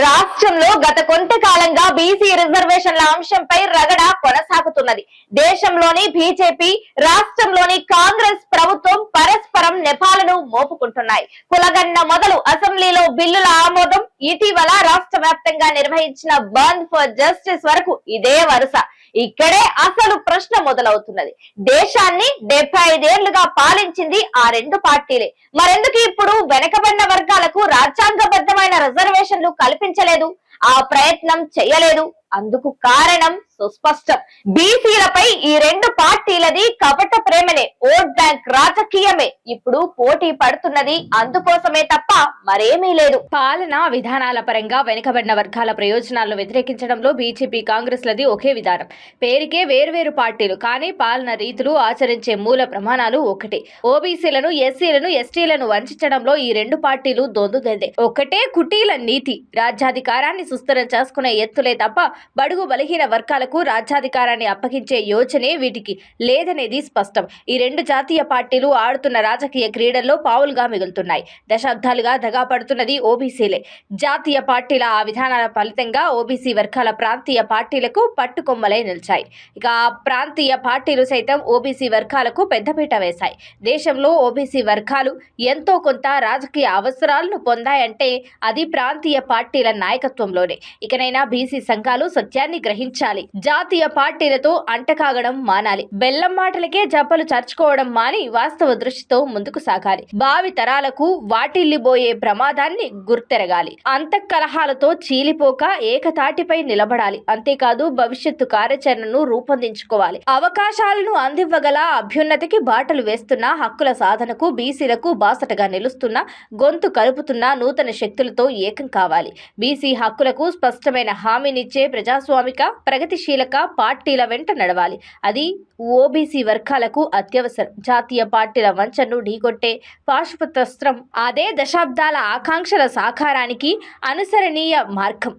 రాష్ట్రంలో గత కొంతకాలంగా బీసీ రిజర్వేషన్ల అంశంపై రగడ కొనసాగుతున్నది. దేశంలోని బీజేపీ రాష్ట్రంలోని కాంగ్రెస్ ప్రభుత్వం పరస్పరం నెపాలను మోపుకుంటున్నాయి. కులగన్న మొదలు అసెంబ్లీలో బిల్లుల ఆమోదం ఇటీవల రాష్ట్ర వ్యాప్తంగా నిర్వహించిన బంద్ ఫర్ జస్టిస్ వరకు ఇదే వరుస. ఇక్కడే అసలు ప్రశ్న మొదలవుతున్నది. దేశాన్ని డెబ్బై ఐదేళ్ళుగా పాలించింది ఆ రెండు పార్టీలే. మరెందుకు ఇప్పుడు వెనకబడిన వర్గాలకు రాజ్యాంగబద్ధమైన రిజర్వేషన్లు కల్పించలేదు? ఆ ప్రయత్నం చేయలేదు. అందుకు కారణం సుస్పష్టం. బీసీలపై ఈ రెండు పార్టీలది కపట ప్రేమనే ఓట్ బ్యాంక్ రాజకీయమే. ఇప్పుడు పోటీ పడుతున్నది అందుకోసమే తప్ప మరేమీ లేదు. పాలన విధానాల పరంగా వెనుకబడిన వర్గాల ప్రయోజనాలను వ్యతిరేకించడంలో బీజేపీ కాంగ్రెస్లది ఒకే విధానం. పేరుకే వేర్వేరు పార్టీలు కానీ పాలన రీతులు ఆచరించే మూల ప్రమాణాలు ఒకటే. ఓబీసీలను ఎస్సీలను ఎస్టీలను వంచడంలో ఈ రెండు పార్టీలు దొందుదందే ఒకటే కుటీల నీతి. రాజ్యాధికారాన్ని సుస్థిరం చేసుకునే ఎత్తులే తప్ప బడుగు బలహీన వర్గాలకు రాజ్యాధికారాన్ని అప్పగించే యోచనే వీటికి లేదనేది స్పష్టం. ఈ రెండు జాతీయ పార్టీలు ఆడుతున్న రాజకీయ క్రీడల్లో పావులుగా మిగులుతున్నాయి. దశాబ్దాలుగా దగా పడుతున్నది ఓబీసీలే. జాతీయ పార్టీల ఆ విధానాల ఫలితంగా ఓబీసీ వర్గాల ప్రాంతీయ పార్టీలకు పట్టుకొమ్మలై నిలిచాయి. ఇక ఆ ప్రాంతీయ పార్టీలు సైతం ఓబీసీ వర్గాలకు పెద్దపీట వేశాయి. దేశంలో ఓబీసీ వర్గాలు ఎంతో కొంత రాజకీయ అవసరాలను పొందాయంటే అది ప్రాంతీయ పార్టీల నాయకత్వంలోనే. ఇకనైనా బీసీ సంఘాలు సత్యాన్ని గ్రహించాలి. జాతీయ పార్టీ పార్టీలతో అంటకాగడం మానాలి. బెల్లం మాటలకే జబ్బలు చర్చుకోవడం మాని వాస్తవ దృష్టితో ముందుకు సాగాలి. భావి తరాలకు వాటిల్లిబోయే ప్రమాదాన్ని గుర్తెరగాలి. అంతఃకలహాలతో చీలిపోక ఏకతాటిపై నిలబడాలి. అంతేకాదు భవిష్యత్తు కార్యాచరణను రూపొందించుకోవాలి. అవకాశాలను అందివ్వగల అభ్యున్నతికి బాటలు వేస్తున్న హక్కుల సాధనకు బీసీలకు బాసటగా నిలుస్తున్న గొంతు కలుపుతున్న నూతన శక్తులతో ఏకం కావాలి. బీసీ హక్కులకు స్పష్టమైన హామీనిచ్చే ప్రజాస్వామిక ప్రగతిశీలక పార్టీ పార్టీల వెంట నడవాలి. అది ఓబీసీ వర్గాలకు అత్యవసరం. జాతీయ పార్టీల వంచను ఢీకొట్టే పాశుపత్రస్త్రం అదే దశాబ్దాల ఆకాంక్షల సాకారానికి అనుసరణీయ మార్గం.